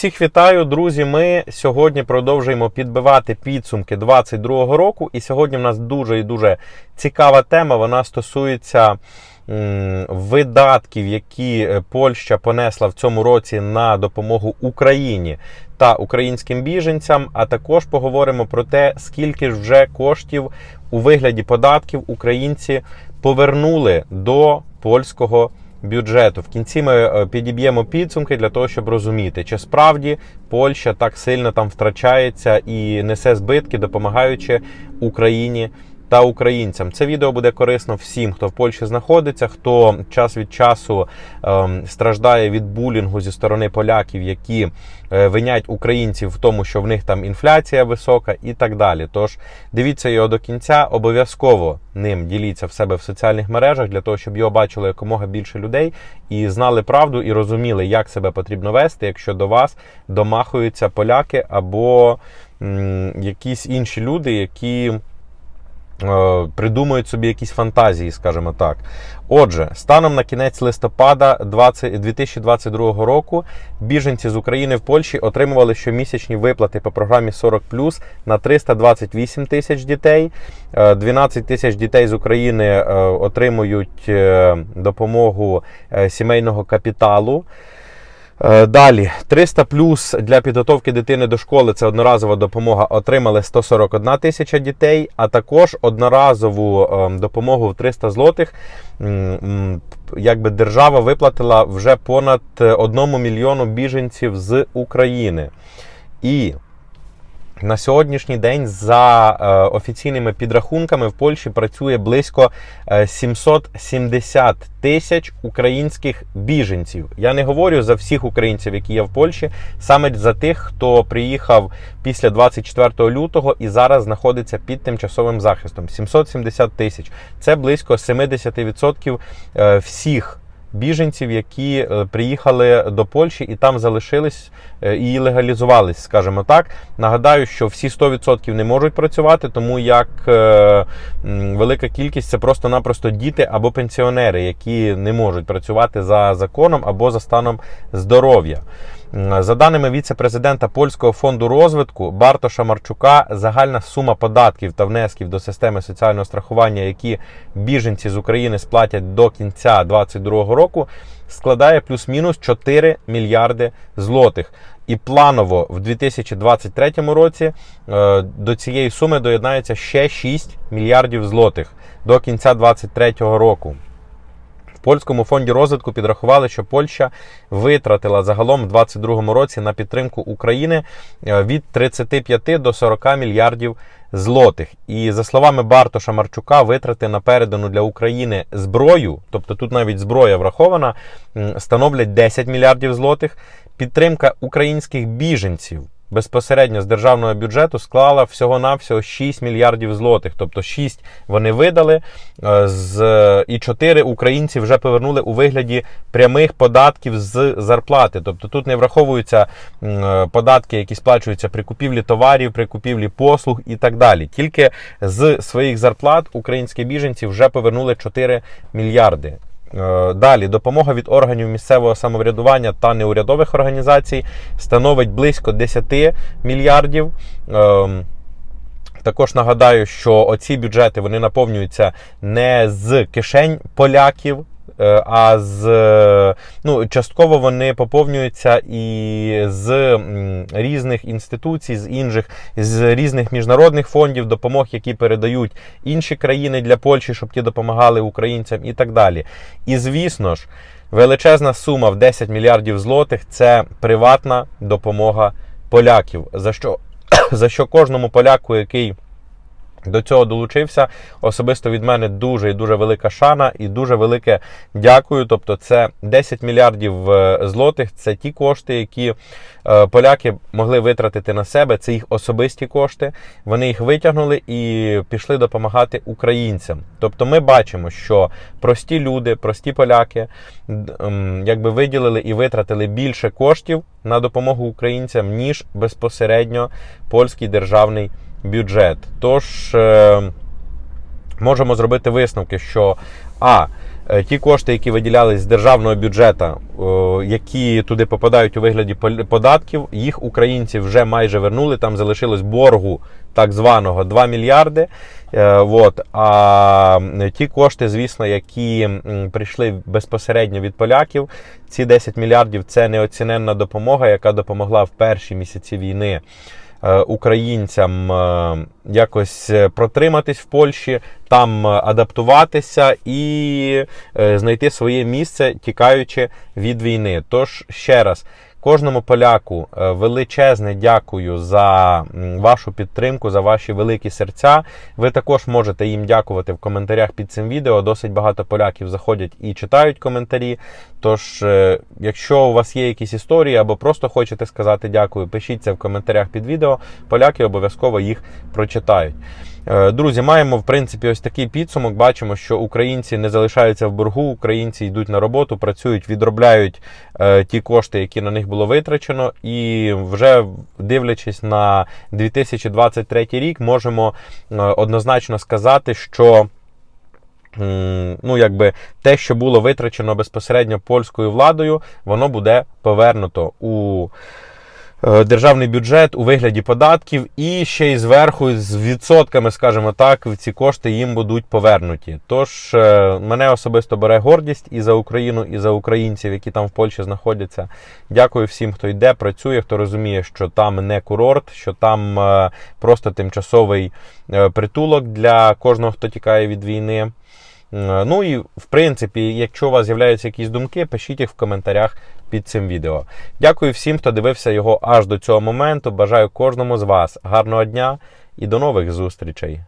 Всіх вітаю, друзі. Ми сьогодні продовжуємо підбивати підсумки 2022 року. І сьогодні в нас дуже і дуже цікава тема. Вона стосується видатків, які е, Польща понесла в цьому році на допомогу Україні та українським біженцям. А також поговоримо про те, скільки ж вже коштів у вигляді податків українці повернули до польського бюджету. В кінці ми е, підіб'ємо підсумки для того, щоб розуміти, чи справді Польща так сильно там втрачається і несе збитки, допомагаючи Україні. Та українцям це відео буде корисно всім, хто в Польщі знаходиться, хто час від часу ем, страждає від булінгу зі сторони поляків, які е, винять українців в тому, що в них там інфляція висока, і так далі. Тож дивіться його до кінця, обов'язково ним діліться в себе в соціальних мережах для того, щоб його бачило якомога більше людей і знали правду і розуміли, як себе потрібно вести, якщо до вас домахуються поляки або якісь інші люди, які. Е, Придумують собі якісь фантазії, скажімо так. Отже, станом на кінець листопада 20, 2022 року біженці з України в Польщі отримували щомісячні виплати по програмі 40 на 328 тисяч дітей. Е, 12 тисяч дітей з України е, отримують е, допомогу е, сімейного капіталу. Е, Далі 300 плюс для підготовки дитини до школи це одноразова допомога. Отримали 141 тисяча дітей, а також одноразову е, допомогу в 300 злотих. Якби держава виплатила вже понад 1 мільйону біженців з України. І на сьогоднішній день за е, офіційними підрахунками в Польщі працює близько е, 770 тисяч українських біженців. Я не говорю за всіх українців, які є в Польщі, саме за тих, хто приїхав після 24 лютого і зараз знаходиться під тимчасовим захистом. 770 тисяч. Це близько 70% е, всіх біженців, які е, приїхали до Польщі і там залишились е, і легалізувались, скажімо так. Нагадаю, що всі 100% не можуть працювати, тому як е, велика кількість це просто-напросто діти або пенсіонери, які не можуть працювати за законом або за станом здоров'я. За даними віце-президента Польського фонду розвитку Бартоша Марчука, загальна сума податків та внесків до системи соціального страхування, які біженці з України сплатять до кінця 2022 року, складає плюс-мінус 4 мільярди злотих. І планово в 2023 році е, до цієї суми доєднається ще 6 мільярдів злотих до кінця 2023 року. Польському фонді розвитку підрахували, що Польща витратила загалом в 2022 році на підтримку України е, від 35 до 40 мільярдів злотих. І за словами Бартоша Марчука, витрати на передану для України зброю, тобто тут навіть зброя врахована, становлять 10 мільярдів злотих. Підтримка українських біженців безпосередньо з державного бюджету склала всього-навсього 6 мільярдів злотих. Тобто 6 вони видали, е, з, і 4 українці вже повернули у вигляді прямих податків з зарплати. Тобто тут не враховуються е, податки, які сплачуються при купівлі товарів, при купівлі послуг і так далі. Тільки з своїх зарплат українські біженці вже повернули 4 мільярди. Е, Далі допомога від органів місцевого самоврядування та неурядових організацій становить близько 10 мільярдів. Ем, Також нагадаю, що оці бюджети вони наповнюються не з кишень поляків. Е, А з ну частково вони поповнюються і з різних інституцій, з інших з різних міжнародних фондів допомог, які передають інші країни для Польщі, щоб ті допомагали українцям, і так далі. І звісно ж, величезна сума в 10 мільярдів злотих це приватна допомога поляків. За що за що кожному поляку, який до цього долучився, особисто від мене дуже і дуже велика шана і дуже велике дякую. Тобто, це 10 мільярдів е, злотих. Це ті кошти, які е, поляки могли витратити на себе. Це їх особисті кошти. Вони їх витягнули і пішли допомагати українцям. Тобто, ми бачимо, що прості люди, прості поляки, ем, якби виділили і витратили більше коштів на допомогу українцям, ніж безпосередньо польський державний бюджет. Тож е, можемо зробити висновки, що а. Е, Ті кошти, які виділялись з державного бюджету, які туди попадають у вигляді податків, їх українці вже майже вернули. Там залишилось боргу так званого 2 мільярди. Е, от. А ті кошти, звісно, які прийшли безпосередньо від поляків, ці 10 мільярдів це неоціненна допомога, яка допомогла в перші місяці війни е, українцям е, якось е, протриматись в Польщі, там е, адаптуватися і е, знайти своє місце, тікаючи від війни. Тож ще раз. Кожному поляку е, величезне дякую за вашу підтримку, за ваші великі серця. Ви також можете їм дякувати в коментарях під цим відео. Досить багато поляків заходять і читають коментарі. Тож, е, якщо у вас є якісь історії або просто хочете сказати дякую, пишіть це в коментарях під відео. Поляки обов'язково їх прочитають. Е, Друзі, маємо в принципі ось такий підсумок. Бачимо, що українці не залишаються в боргу, українці йдуть на роботу, працюють, відробляють е, ті кошти, які на них було витрачено, і вже дивлячись на 2023 рік, можемо е, однозначно сказати, що. Ну, якби те, що було витрачено безпосередньо польською владою, воно буде повернуто у державний бюджет у вигляді податків, і ще й зверху з відсотками, скажімо так, ці кошти їм будуть повернуті. Тож е, мене особисто бере гордість і за Україну, і за українців, які там в Польщі знаходяться. Дякую всім, хто йде, працює, хто розуміє, що там не курорт, що там е, просто тимчасовий е, притулок для кожного, хто тікає від війни. Е, Ну і в принципі, якщо у вас з'являються якісь думки, пишіть їх в коментарях під цим відео. Дякую всім, хто дивився його аж до цього моменту. Бажаю кожному з вас гарного дня і до нових зустрічей.